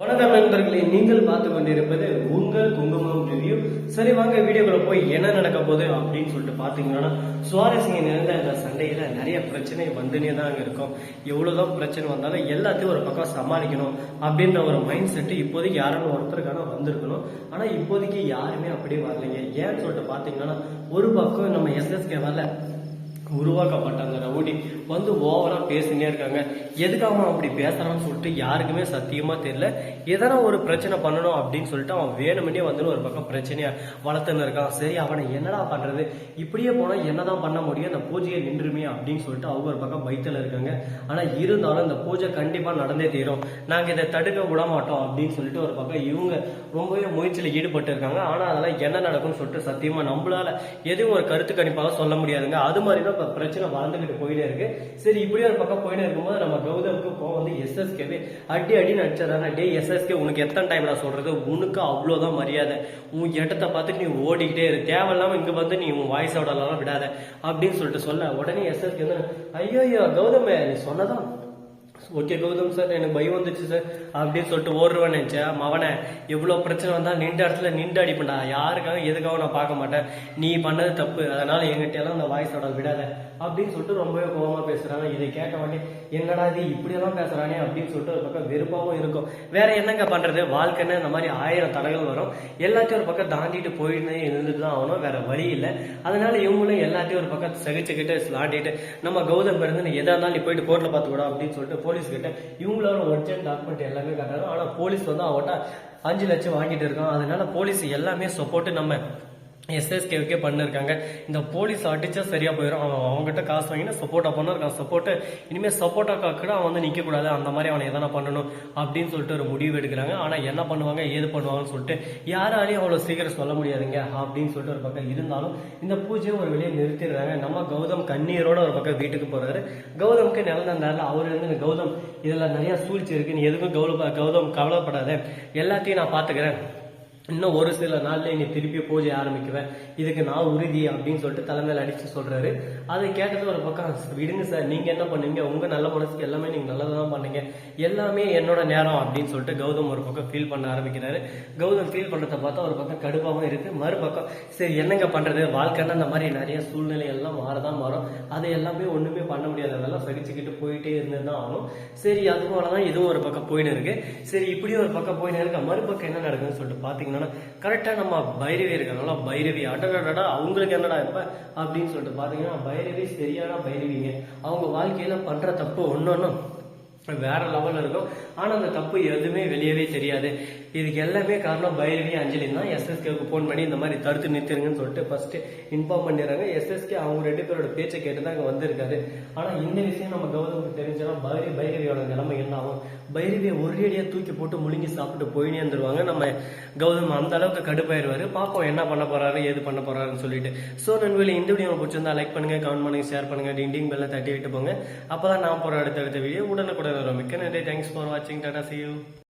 வணக்கம் நண்பர்களே நீங்கள் பார்த்து கொண்டிருப்பது உங்கள் குங்குமம் ரிவ்யூ சரி வாங்க வீடியோக்குள்ள போய் என்ன நடக்க போகுது அப்படின்னு சொல்லிட்டு பார்த்தீங்கன்னா சுவாரஸ்யம் நிறைந்த இந்த சண்டையில் நிறைய பிரச்சனை வந்துனே தான் இருக்கும். எவ்வளோதான் பிரச்சனை வந்தாலும் எல்லாத்தையும் ஒரு பக்கம் சமாளிக்கணும் அப்படின்ற ஒரு மைண்ட் செட்டு இப்போதைக்கு யாரும் ஒருத்தருக்கான வந்திருக்கணும். ஆனால் இப்போதைக்கு யாருமே அப்படியே வரலைங்க ஏன்னு சொல்லிட்டு பார்த்தீங்கன்னா ஒரு பக்கம் நம்ம எஸ்எஸ்கே வரல உருவாக்கப்பட்ட அந்த ரவுடி. வந்து ஓவராக பேசினே இருக்காங்க. எதுக்கு அவன் அப்படி பேசுறான்னு சொல்லிட்டு யாருக்குமே சத்தியமாக தெரியல. எதனா ஒரு பிரச்சனை பண்ணணும் அப்படின்னு சொல்லிட்டு அவன் வேணுமனே வந்து ஒரு பக்கம் பிரச்சனையா வளர்த்துன்னு இருக்கான். சரி அவனை என்னடா பண்ணுறது இப்படியே போனால் என்னதான் பண்ண முடியும்? அந்த பூஜையை நின்றுமே அப்படின்னு சொல்லிட்டு அவங்க ஒரு பக்கம் பைத்தல இருக்காங்க. ஆனால் இருந்தாலும் இந்த பூஜை கண்டிப்பாக நடந்தே தீரும். நாங்கள் இதை தடுக்க விட மாட்டோம் அப்படின்னு சொல்லிட்டு ஒரு பக்கம் இவங்க ரொம்பவே முயற்சியில் ஈடுபட்டு இருக்காங்க. ஆனால் அதெல்லாம் என்ன நடக்கும்னு சொல்லிட்டு சத்தியமாக நம்மளால எதுவும் ஒரு கருத்து கணிப்பாக சொல்ல முடியாதுங்க. அது மாதிரி தான் இப்போ பிரச்சனை வளர்ந்துக்கிட்டு போயிட்டே இருக்கு. சரி இப்படி ஒரு பக்கம் போயிட்டே இருக்கும்போது நம்ம கௌதமுக்கு கோவம் வந்து எஸ்எஸ்கேவே அடி அடி நடிச்சதானே? டே எஸ்எஸ்கே உனக்கு எத்தனை டைம் நான் சொல்றது? உனக்கு அவ்வளோதான் மரியாதை. உன் இடத்த பார்த்துட்டு நீ ஓடிக்கிட்டே இரு. தேவையில்லாம இங்க வந்து நீ உன் வாய்ஸ் அவுடலாம் விடாத. அப்படின்னு சொல்லிட்டு சொல்ல. உடனே எஸ்எஸ்கே வந்து ஐயோ ஐயோ கௌதமே நீ சொன்னதான் ஓகே கௌதம் சார் எனக்கு பயம் வந்துச்சு சார். அப்படின்னு சொல்லிட்டு ஓடுருவேன் நினச்சேன். மவனை எவ்வளோ பிரச்சனை வந்தால் நின்ற இடத்துல நின்று அடிப்பேன்டா. யாருக்காக எதுக்காக நான் பார்க்க மாட்டேன். நீ பண்ணது தப்பு. அதனால எங்கிட்ட எல்லாம் அந்த வாய்ஸோட விடாத. அப்படின்னு சொல்லிட்டு ரொம்பவே கோபமாக பேசுகிறாங்க இதை கேட்க உடனே என்னடா இது? இப்படியெல்லாம் பேசுறானே? அப்படின்னு சொல்லிட்டு ஒரு பக்கம் வெறுப்பாகவும் இருக்கும். வேற என்னங்க பண்ணுறது வாழ்க்கைன்னு இந்த மாதிரி ஆயிரம் தடைகள் வரும். எல்லாத்தையும் ஒரு பக்கம் தாண்டிட்டு போயிட்டு இருந்துட்டு தான் ஆகணும். வேற வழி இல்லை. அதனால இவங்களும் எல்லாத்தையும் ஒரு பக்கம் சகிச்சுக்கிட்டு விளாண்டிட்டு நம்ம கௌதம் பிறந்து எதாக இருந்தாலும் நீ போயிட்டு கோர்ட்டில் பார்த்து கூட அப்படின்னு சொல்லிட்டு போலீஸ் கிட்ட இவங்களோட ஒரிஜினல் டாக்குமெண்ட் எல்லாமே காட்டுறாங்க. ஆனா போலீஸ் வந்து அவட்ட அஞ்சு லட்சம் வாங்கிட்டு இருக்கான். அதனால போலீஸ் எல்லாமே சப்போர்ட் நம்ம எஸ்எஸ்கேவுக்கே பண்ணிருக்காங்க. இந்த போலீஸ் அடிச்சா சரியா போயிடும் அவன் அவங்ககிட்ட காசு வாங்கினா சப்போர்ட்டா பண்ணிருக்கான் சப்போர்ட் இனிமே சப்போர்ட்டா கூட அவன் வந்து நிக்க கூடாது. அந்த மாதிரி அவனை எதனா பண்ணணும் அப்படின்னு சொல்லிட்டு ஒரு முடிவு எடுக்கிறாங்க. ஆனா என்ன பண்ணுவாங்க? ஏது பண்ணுவாங்கன்னு சொல்லிட்டு யாராலையும் அவ்வளவு சீக்கிரம் சொல்ல முடியாதுங்க அப்படின்னு சொல்லிட்டு ஒரு பக்கம் இருந்தாலும் இந்த பூஜையை ஒரு வெளியே நிறுத்திடுறாங்க. நம்ம கௌதம் கண்ணீரோட ஒரு பக்கம் வீட்டுக்கு போறாரு. கௌதமுக்கு நிலந்தாரில் அவர் வந்து கௌதம் இதுல நிறைய சூழ்ச்சி இருக்குன்னு எதுக்கும் கௌரவ கௌதம் கவலைப்படாத. எல்லாத்தையும் நான் பாத்துக்கிறேன். இன்னும் ஒரு சில நாள்ல நீ திருப்பி பூஜை ஆரம்பிக்குவேன். இதுக்கு நான் உறுதி அப்படின்னு சொல்லிட்டு தலைமையில அடிச்சு சொல்றாரு. அதை கேட்டது ஒரு பக்கம் விடுங்க சார் நீங்க என்ன பண்ணுங்க? உங்க நல்ல மனசுக்கு எல்லாமே நீங்க நல்லதான் பண்ணீங்க. எல்லாமே என்னோட நேரம் அப்படின்னு சொல்லிட்டு கௌதம் ஒரு பக்கம் ஃபீல் பண்ண ஆரம்பிக்கிறாரு. கௌதம் ஃபீல் பண்றத பார்த்தா ஒரு பக்கம் கடுப்பாகவும் இருக்கு. மறுபக்கம் சரி என்னங்க பண்றது? வாழ்க்கைன்னா அந்த மாதிரி நிறைய சூழ்நிலை எல்லாம் மாறதான் மாறும். அதை எல்லாமே ஒண்ணுமே பண்ண முடியாது. அதெல்லாம் சகிச்சுக்கிட்டு போயிட்டே இருந்ததுதான் ஆகும் சரி அது போலதான் இதுவும் ஒரு பக்கம் போயின்னு இருக்கு. சரி இப்படியும் ஒரு பக்கம் போயின்னு இருக்க. மறுபக்கம் என்ன நடக்குதுன்னு சொல்லிட்டு பாத்தீங்கன்னா கரெக்டா நம்ம பைரவி இருக்கிறனால பைரவி அடடடா அவங்களுக்கு என்னடா இப்ப அப்படின்னு சொல்லிட்டு பார்த்தீங்கன்னா பைரவி சரியான பைரவிங்க. அவங்க வாழ்க்கையில பண்ற தப்பு ஒன்னொன்னும் வேற லெவலில் இருக்கும் ஆனால் அந்த தப்பு எதுவுமே வெளியவே தெரியாது. இதுக்கு எல்லாமே காரணம் பைரவி அஞ்சலின் தான். எஸ்எஸ்கேவுக்கு ஃபோன் பண்ணி இந்த மாதிரி தடுத்து நிறுத்துருங்கன்னு சொல்லிட்டு ஃபர்ஸ்ட் இன்ஃபார்ம் பண்ணிடுறாங்க. எஸ்எஸ்கே அவங்க ரெண்டு பேரோட பேச்சை கேட்டு தான் அங்கே வந்திருக்காரு. ஆனால் இந்த விஷயம் நம்ம கௌதமுக்கு தெரிஞ்சா பைரவி பைரவியோட நிலைமை என்ன ஆகும்? பைரவியை ஒரேடியாக தூக்கி போட்டு முழுங்கி சாப்பிட்டு போயினே வந்துருவாங்க நம்ம கௌதம் அந்த அளவுக்கு கடுப்பாயிருவாரு. பார்ப்போம் என்ன பண்ண போறாரு ஏது பண்ண போறாருன்னு சொல்லிட்டு. ஸோ நண்பர்களே இந்த வீடியோ பிடிச்சிருந்தா லைக் பண்ணுங்க கமெண்ட் பண்ணுங்க ஷேர் பண்ணுங்க டிண்டிங் பெல்ல தட்டி விட்டு போங்க. அப்பதான் நான் போற அடுத்த அடுத்த வீடியோ உடனுக்குடன் Thanks for watching. Tata, see you.